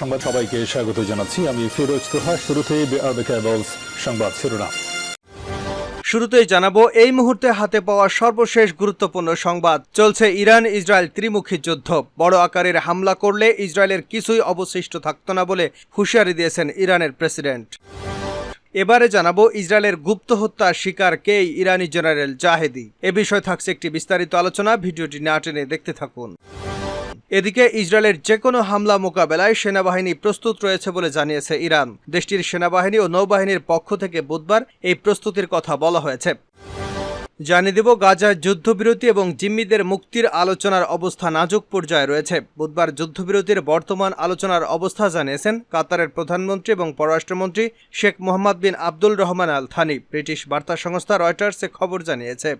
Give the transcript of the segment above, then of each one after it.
সংবাদ সবাইকে স্বাগত জানাচ্ছি। আমি ফিরোজ তোহা। কেবলস সংবাদ শিরোনাম। শুরুতেই জানাব, এই মুহূর্তে হাতে পাওয়া সর্বশেষ গুরুত্বপূর্ণ সংবাদ। চলছে ইরান ইসরায়েল ত্রিমুখী যুদ্ধ। বড় আকারের হামলা করলে ইসরায়েলের কিছুই অবশিষ্ট থাকত না বলে হুঁশিয়ারি দিয়েছেন ইরানের প্রেসিডেন্ট। এবারে জানাব, ইসরায়েলের গুপ্ত হত্যার শিকার কে ইরানি জেনারেল জাহেদি। এ বিষয়ে থাকছে একটি বিস্তারিত আলোচনা। ভিডিওটি না টেনে দেখতে থাকুন। এদিকে ইসরায়েলের যে কোনো হামলা মোকাবেলায় সেনাবাহিনী প্রস্তুত রয়েছে বলে জানিয়েছে ইরান। দেশটির সেনাবাহিনী ও নৌবাহিনীর পক্ষ থেকে বুধবার এই প্রস্তুতির কথা বলা হয়েছে। জানিয়ে দেব, গাজার যুদ্ধবিরতি এবং জিম্মিদের মুক্তির আলোচনার অবস্থা নাজুক পর্যায়ে রয়েছে। বুধবার যুদ্ধবিরতির বর্তমান আলোচনার অবস্থা জানিয়েছেন কাতারের প্রধানমন্ত্রী এবং পররাষ্ট্রমন্ত্রী Sheikh Mohammed bin Abdul Rahman Al Thani British বার্তা সংস্থা রয়টার্সে খবর জানিয়েছে।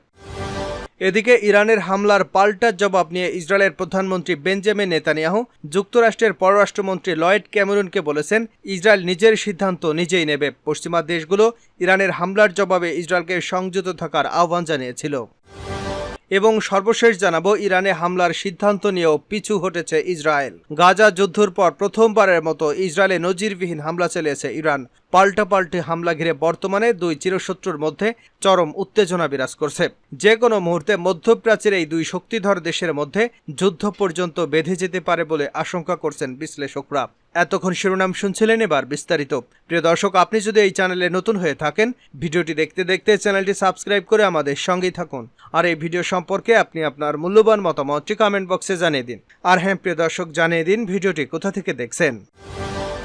এদিকে ইরানের হামলার পাল্টা জবাব নিয়ে ইসরায়েলের প্রধানমন্ত্রী বেঞ্জামিন নেতানিয়াহু যুক্তরাষ্ট্রের পররাষ্ট্রমন্ত্রী লয়েড ক্যামেরুনকে বলেছেন, ইসরায়েল নিজের সিদ্ধান্ত নিজেই নেবে। পশ্চিমা দেশগুলো ইরানের হামলার জবাবে ইসরায়েলকে সংযত থাকার আহ্বান জানিয়েছিল। এবং সর্বশেষ জানাব, ইরানে হামলার সিদ্ধান্ত নিয়েও পিছু হটেছে ইসরায়েল। গাজা যুদ্ধর পর প্রথমবারের মতো ইসরায়েলে নজিরবিহীন হামলা চালিয়েছে ইরান। পাল্টাপাল্টি হামলা ঘিরে বর্তমানে দুই চিরশত্রুর মধ্যে চরম উত্তেজনা বিরাজ করছে। যে কোনো মুহূর্তে মধ্যপ্রাচ্যের এই দুই শক্তিধর দেশের মধ্যে যুদ্ধ পর্যন্ত বেঁধে যেতে পারে বলে আশঙ্কা করছেন বিশ্লেষকরা। এতক্ষণ শিরোনাম শুনছিলেন এবার বিস্তারিত। প্রিয় দর্শক, আপনি যদি এই চ্যানেলে নতুন হয়ে থাকেন, ভিডিওটি দেখতে দেখতে চ্যানেলটি সাবস্ক্রাইব করে আমাদের সঙ্গেই থাকুন। আর এই ভিডিও সম্পর্কে আপনি আপনার মূল্যবান মতামতটি কমেন্ট বক্সে জানিয়ে দিন। আর হ্যাঁ প্রিয় দর্শক, জানিয়ে দিন ভিডিওটি কোথা থেকে দেখছেন।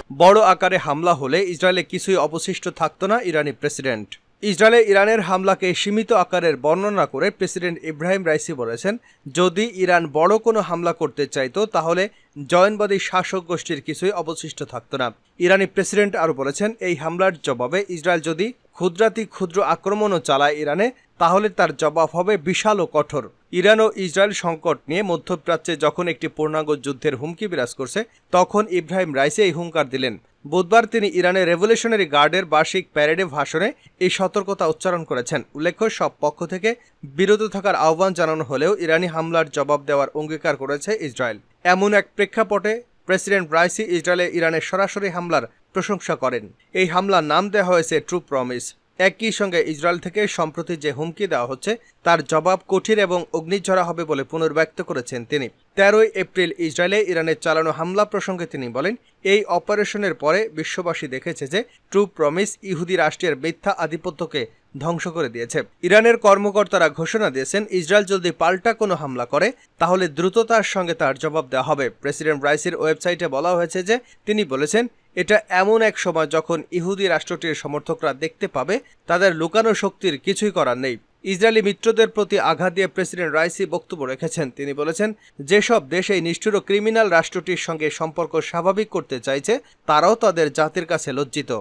বড় আকারে হামলা হলে ইসরায়েলে কিছুই অবশিষ্ট থাকতো না ইরানি প্রেসিডেন্ট। ইসরায়েলে ইরানের হামলাকে সীমিত আকারের বর্ণনা করে প্রেসিডেন্ট ইব্রাহিম রাইসি বলেছেন, যদি ইরান বড় কোনো হামলা করতে চাইতো, তাহলে জয়নবাদী শাসক গোষ্ঠীর কিছুই অবশিষ্ট থাকতো না। ইরানি প্রেসিডেন্ট আরও বলেছেন, এই হামলার জবাবে ইসরায়েল যদি ক্ষুদ্রাতি ক্ষুদ্র আক্রমণও চালায় ইরানে তাহলে তার জবাব হবে বিশাল ও কঠোর। ইরান ও ইসরায়েল সংকট নিয়ে মধ্যপ্রাচ্যে যখন একটি পূর্ণাঙ্গ যুদ্ধের হুমকি বিরাজ করছে, তখন ইব্রাহিম রাইসে এই হুঙ্কার দিলেন। বুধবার তিনি ইরানের রেভলিউশনারি গার্ডের বার্ষিক প্যারেডে ভাষণে এই সতর্কতা উচ্চারণ করেছেন। উল্লেখ্য, সব পক্ষ থেকে বিরত থাকার আহ্বান জানানো হলেও ইরানি হামলার জবাব দেওয়ার অঙ্গীকার করেছে ইসরায়েল। এমন এক প্রেক্ষাপটে প্রেসিডেন্ট রাইসি ইসরায়েলে ইরানের সরাসরি হামলার প্রশংসা করেন। এই হামলার নাম দেওয়া হয়েছে ট্রু প্রমিস একই সঙ্গে ইসরায়েল থেকে সম্প্রতি যে হুমকি দেওয়া হচ্ছে, তার জবাব কঠিন এবং অগ্নিঝরা হবে বলে পুনর্ব্যক্ত করেছেন তিনি। তেরোই এপ্রিল ইসরায়েলে ইরানের চালানো হামলা প্রসঙ্গে তিনি বলেন, এই অপারেশনের পরে বিশ্ববাসী দেখেছে যে ট্রু প্রমিস ইহুদি রাষ্ট্রের মিথ্যা আধিপত্যকে ধ্বংস করে দিয়েছে। ইরানের কর্মকর্তারা ঘোষণা দিয়েছেন, ইসরায়েল যদি পাল্টা কোনো হামলা করে, তাহলে দ্রুততার সঙ্গে তার জবাব দেওয়া হবে। প্রেসিডেন্ট রাইসের ওয়েবসাইটে বলা হয়েছে যে তিনি বলেছেন, এটা এমন এক সময় যখন ইহুদি রাষ্ট্রটির সমর্থকরা দেখতে পাবে, তাদের লুকানো শক্তির কিছুই করার নেই। ইসরায়েলি মিত্রদের প্রতি আঘাত দিয়ে প্রেসিডেন্ট রাইসি বক্তব্য রেখেছেন। তিনি বলেছেন, যেসব দেশ এই নিষ্ঠুর ক্রিমিনাল রাষ্ট্রটির সঙ্গে সম্পর্ক স্বাভাবিক করতে চাইছে, তারাও তাদের জাতির কাছে লজ্জিত।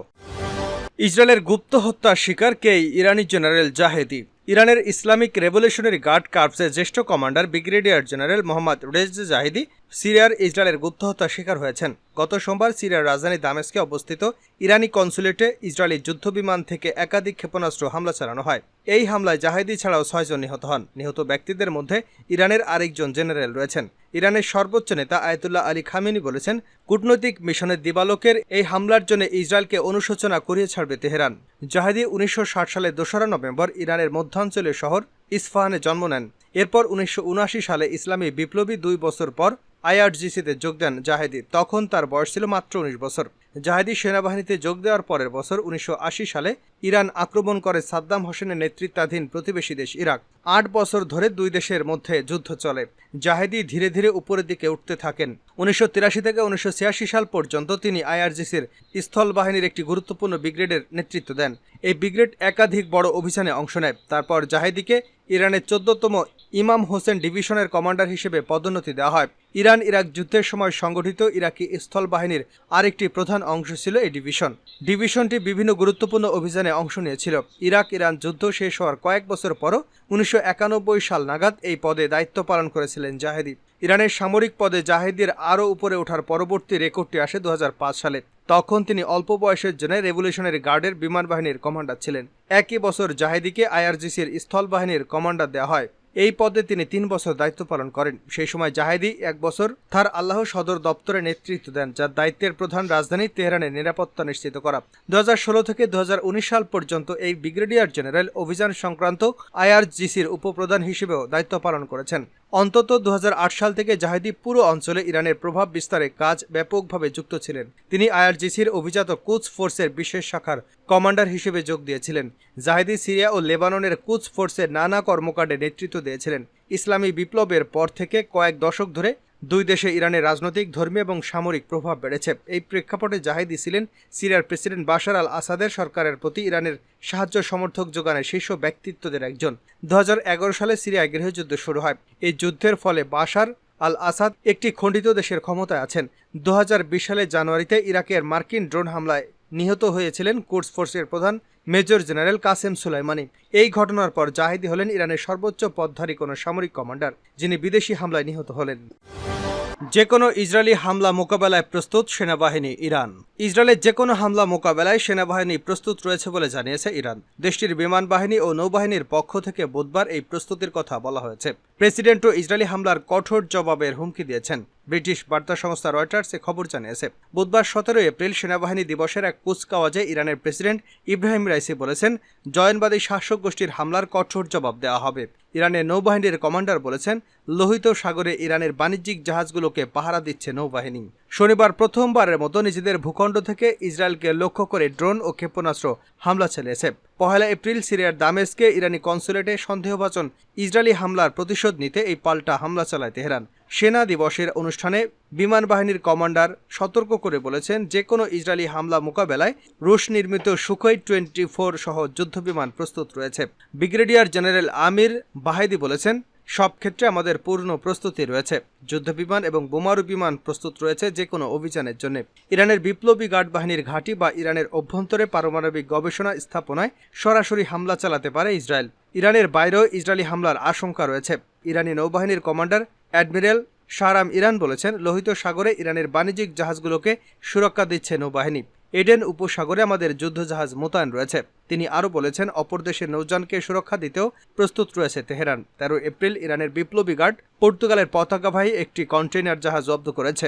ইসরায়েলের গুপ্ত হত্যার শিকার কে? ইরানি জেনারেল জাহেদি। ইরানের ইসলামিক রেভলিউশনারি গার্ড কার্পসের জ্যেষ্ঠ commander, brigadier general Mohammad Reza Zahedi, সিরিয়ার ইসরায়েলের গুপ্ত হত্যার শিকার হয়েছেন। গত সোমবার সিরিয়ার রাজধানী দামেস্কে অবস্থিত ইরানি কনসুলেটে ইসরায়েলি যুদ্ধবিমান থেকে একাধিক ক্ষেপণাস্ত্র হামলা চালানো হয়। এই হামলায় জাহিদি ছাড়াও ছয়জন নিহত হন। নিহত ব্যক্তিদের মধ্যে ইরানের আরেকজন জেনারেল রয়েছেন। ইরানের সর্বোচ্চ নেতা আয়তুল্লাহ আলী খামেনি বলেছেন, কূটনৈতিক মিশনের দিবালোকের এই হামলার জন্য ইসরায়েলকে অনুশোচনা করিয়ে ছাড়বে তেহরান। জাহিদি উনিশশো সালের দোসরা নভেম্বর ইরানের মধ্যাঞ্চলের শহর ইস্ফাহানে জন্ম নেন। এরপর উনিশশো উনআশি সালে ইসলামী বিপ্লবী দুই বছর পর আইআরজিসিতে যোগ দেন জাহেদি। তখন তার বয়স ছিল মাত্র উনিশ বছর। জাহেদি সেনাবাহিনীতে যোগ দেওয়ার পরের বছর উনিশশো আশি সালে ইরান আক্রমণ করে সাদ্দাম হোসেনের নেতৃত্বাধীন প্রতিবেশী দেশ ইরাক। আট বছর ধরে দুই দেশের মধ্যে যুদ্ধ চলে। জাহেদি ধীরে ধীরে উপরের দিকে উঠতে থাকেন। উনিশশো তিরাশি থেকে উনিশশো ছিয়াশি সাল পর্যন্ত তিনি আইআরজিসির স্থল বাহিনীর একটি গুরুত্বপূর্ণ ব্রিগেডের নেতৃত্ব দেন। এই ব্রিগেড একাধিক বড় অভিযানে অংশ নেয়। তারপর জাহেদিকে ইরানের চোদ্দতম ইমাম হোসেন ডিভিশনের কমান্ডার হিসেবে পদোন্নতি দেওয়া হয়। ইরান ইরাক যুদ্ধের সময় সংগঠিত ইরাকি স্থল বাহিনীর আরেকটি প্রধান অংশ ছিল এই ডিভিশন। ডিভিশনটি বিভিন্ন গুরুত্বপূর্ণ অভিযানে অংশ নিয়েছিল। ইরাক ইরান যুদ্ধ শেষ হওয়ার কয়েক বছর পরও উনিশশো একানব্বই সাল নাগাদ এই পদে দায়িত্ব পালন করেছিলেন জাহেদি। ইরানের সামরিক পদে জাহেদির আরও উপরে ওঠার পরবর্তী রেকর্ডটি আসে দু হাজার পাঁচ সালে। তখন তিনি অল্প বয়সের জন্য রেভলিউশনারি গার্ডের বিমান বাহিনীর কমান্ডার ছিলেন। একই বছর জাহেদিকে আইআরজিসির স্থল বাহিনীর কমান্ডার দেওয়া হয়। এই পদে তিনি তিন বছর দায়িত্ব পালন করেন। সেই সময় জাহেদি এক বছর তার আল্লাহ সদর দপ্তরে নেতৃত্ব দেন যার দায়িত্বের প্রধান রাজধানী তেহরানের নিরাপত্তা নিশ্চিত করা। দু হাজার ষোলো থেকে দুহাজার উনিশ সাল পর্যন্ত এই ব্রিগেডিয়ার জেনারেল অভিযান সংক্রান্ত আইআরজিসির উপপ্রধান হিসেবেও দায়িত্ব পালন করেছেন। অন্তত দু হাজার আট সাল থেকে জাহেদি পুরো অঞ্চলে ইরানের প্রভাব বিস্তারে কাজ ব্যাপকভাবে যুক্ত ছিলেন। তিনি আইআরজিসির অভিজাত কুচ ফোর্সের বিশেষ শাখার কমান্ডার হিসেবে যোগ দিয়েছিলেন। জাহেদি সিরিয়া ও লেবাননের কুচ ফোর্সের নানা কর্মকাণ্ডে নেতৃত্ব দিয়েছিলেন। ইসলামী বিপ্লবের পর থেকে কয়েক দশক ধরে দুই দেশে ইরানের রাজনৈতিক, ধর্মীয় এবং সামরিক প্রভাব বেড়েছে। এই প্রেক্ষাপটে জাহিদি ছিলেন সিরিয়ার প্রেসিডেন্ট বাশার আল আসাদের সরকারের প্রতি ইরানের সাহায্য সমর্থক যোগানের শীর্ষ ব্যক্তিত্বদের একজন। দুহাজার এগারো সালে সিরিয়ায় গৃহযুদ্ধ শুরু হয়। এই যুদ্ধের ফলে বাশার আল আসাদ একটি খণ্ডিত দেশের ক্ষমতায় আছেন। দু হাজার বিশ সালে জানুয়ারিতে ইরাকের মার্কিন ড্রোন হামলায় নিহত হয়েছিলেন কোর্স ফোর্সের প্রধান মেজর জেনারেল কাসেম সুলাইমানি। এই ঘটনার পর জাহিদি হলেন ইরানের সর্বোচ্চ পদধারী কোনো সামরিক কমান্ডার, যিনি বিদেশি হামলায় নিহত হলেন। যে কোনো ইসরায়েলি হামলা মোকাবেলায় প্রস্তুত সেনাবাহিনী ইরান। ইসরায়েলের যে কোনো হামলা মোকাবেলায় সেনাবাহিনী প্রস্তুত রয়েছে বলে জানিয়েছে ইরান। দেশটির বিমান বাহিনী ও নৌবাহিনীর পক্ষ থেকে বুধবার এই প্রস্তুতির কথা বলা হয়েছে। প্রেসিডেন্টও ইসরায়েলি হামলার কঠোর জবাবের হুমকি দিয়েছেন। ব্রিটিশ বার্তা সংস্থা রয়টার্স এ খবর জানিয়েছে, বুধবার সতেরো এপ্রিল সেনাবাহিনী দিবসের এক কুচকাওয়াজে ইরানের প্রেসিডেন্ট ইব্রাহিম রাইসি বলেছেন, জয়নবাদী শাসক গোষ্ঠীর হামলার কঠোর জবাব দেওয়া হবে। ইরানের নৌবাহিনীর কমান্ডার বলেছেন, লোহিত সাগরে ইরানের বাণিজ্যিক জাহাজগুলোকে পাহারা দিচ্ছে নৌবাহিনী। শনিবার প্রথমবারের মতো নিজেদের ভূখণ্ড থেকে ইসরায়েলকে লক্ষ্য করে ড্রোন ও ক্ষেপণাস্ত্র হামলা চালিয়েছে। পহেলা এপ্রিল সিরিয়ার দামেস্কে ইরানি কনসুলেটে সন্দেহভাজন ইসরায়েলি হামলার প্রতিশোধ নিতে এই পাল্টা হামলা চালায় তেহরান। সেনা দিবসের অনুষ্ঠানে বিমান বাহিনীর কমান্ডার সতর্ক করে বলেছেন যে কোনো ইসরায়েলি হামলা মোকাবেলায় রুশ নির্মিত সুখই টোয়েন্টি ফোর সহ যুদ্ধবিমান প্রস্তুত রয়েছে। ব্রিগেডিয়ার জেনারেল আমির বাহেদি বলেছেন সব ক্ষেত্রে আমাদের পূর্ণ প্রস্তুতি রয়েছে। যুদ্ধবিমান এবং বোমারু বিমান প্রস্তুত রয়েছে যে কোনো অভিযানের জন্য। ইরানের বিপ্লবী গার্ড বাহিনীর ঘাঁটি বা ইরানের অভ্যন্তরে পারমাণবিক গবেষণা স্থাপনায় সরাসরি হামলা চালাতে পারে ইসরায়েল। ইরানের বাইরেও ইসরায়েলি হামলার আশঙ্কা রয়েছে। ইরানি নৌবাহিনীর কমান্ডার অ্যাডমিরাল শাহরাম ইরান বলেছেন, লোহিত সাগরে ইরানের বাণিজ্যিক জাহাজগুলোকে সুরক্ষা দিচ্ছে নৌবাহিনী। এডেন উপসাগরে আমাদের যুদ্ধজাহাজ মোতায়েন রয়েছে। তিনি আরও বলেছেন, অপর দেশের নৌযানকে সুরক্ষা দিতেও প্রস্তুত রয়েছে তেহরান। তেরো এপ্রিল ইরানের বিপ্লবী গার্ড পর্তুগালের পতাকাবাহী একটি কন্টেইনার জাহাজ জব্দ করেছে।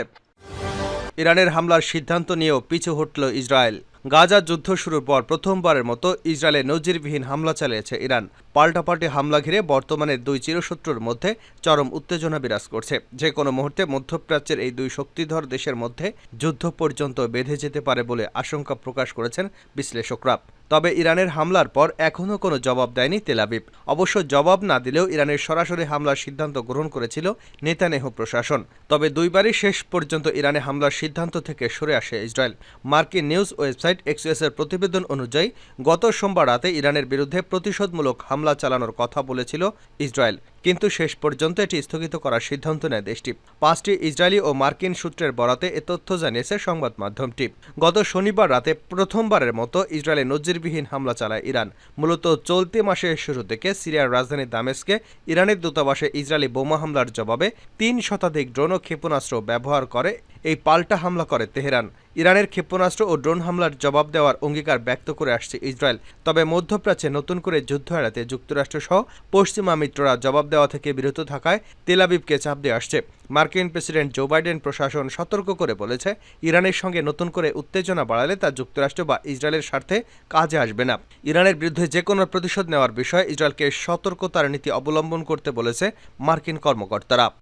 ইরানের হামলার সিদ্ধান্ত নিয়েও পিছু হটল ইসরায়েল। গাজা যুদ্ধ শুরুর পর প্রথমবারের মতো ইসরায়েলে নজিরবিহীন হামলা চালিয়েছে ইরান। পাল্টাপাল্টি হামলা ঘিরে বর্তমানে দুই চিরশত্রুর মধ্যে চরম উত্তেজনা বিরাজ করছে। যে কোনো মুহূর্তে মধ্যপ্রাচ্যের এই দুই শক্তিধর দেশের মধ্যে যুদ্ধ পর্যন্ত বেঁধে যেতে পারে বলে আশঙ্কা প্রকাশ করেছেন বিশ্লেষকরা। তবে ইরানের হামলার পর এখনও কোনো জবাব দেয়নি তেলাবিব অবশ্য জবাব না দিলেও ইরানের সরাসরি হামলার সিদ্ধান্ত গ্রহণ করেছিল নেতানেহ প্রশাসন। তবে দুইবারই শেষ পর্যন্ত ইরানে হামলার সিদ্ধান্ত থেকে সরে আসে ইসরায়েল। মার্কিন নিউজ ওয়েবসাইট এক্সএসের প্রতিবেদন অনুযায়ী, গত সোমবার রাতে ইরানের বিরুদ্ধে প্রতিশোধমূলক হামলা চালানোর কথা বলেছিল ইসরায়েল। কিন্তু শেষ পর্যন্ত এটি স্থগিত করার সিদ্ধান্ত নেয় দেশটি। পাঁচটি ইসরায়েলি ও মার্কিন সূত্রের বরাতে এ তথ্য জানিয়েছে সংবাদ মাধ্যমটি। গত শনিবার রাতে প্রথমবারের মতো ইসরায়েলে নজিরবিহীন হামলা চালায় ইরান। মূলত চলতি মাসের শুরু থেকে সিরিয়ার রাজধানী দামেস্কে ইরানের দূতাবাসে ইসরায়েলি বোমা হামলার জবাবে তিন শতাধিক ড্রোন ও ক্ষেপণাস্ত্র ব্যবহার করে এই পাল্টা হামলা করে তেহরান। ইরানের ক্ষেপণাস্ত্র ও ড্রোন হামলার জবাব দেওয়ার অঙ্গীকার ব্যক্ত করে আসছে ইসরায়েল। তবে মধ্যপ্রাচ্যে নতুন করে যুদ্ধ এড়াতে যুক্তরাষ্ট্রসহ পশ্চিমা মিত্ররা জবাব দেওয়া থেকে বিরত থাকায় তেলাবিবকে চাপ দিয়ে আসছে। মার্কিন প্রেসিডেন্ট জো বাইডেন প্রশাসন সতর্ক করে বলেছে, ইরানের সঙ্গে নতুন করে উত্তেজনা বাড়ালে তা যুক্তরাষ্ট্র বা ইসরায়েলের স্বার্থে কাজে আসবে না। ইরানের বিরুদ্ধে যে কোনো প্রতিশোধ নেওয়ার বিষয়ে ইসরায়েলকে সতর্কতার নীতি অবলম্বন করতে বলেছে মার্কিন কর্মকর্তারা।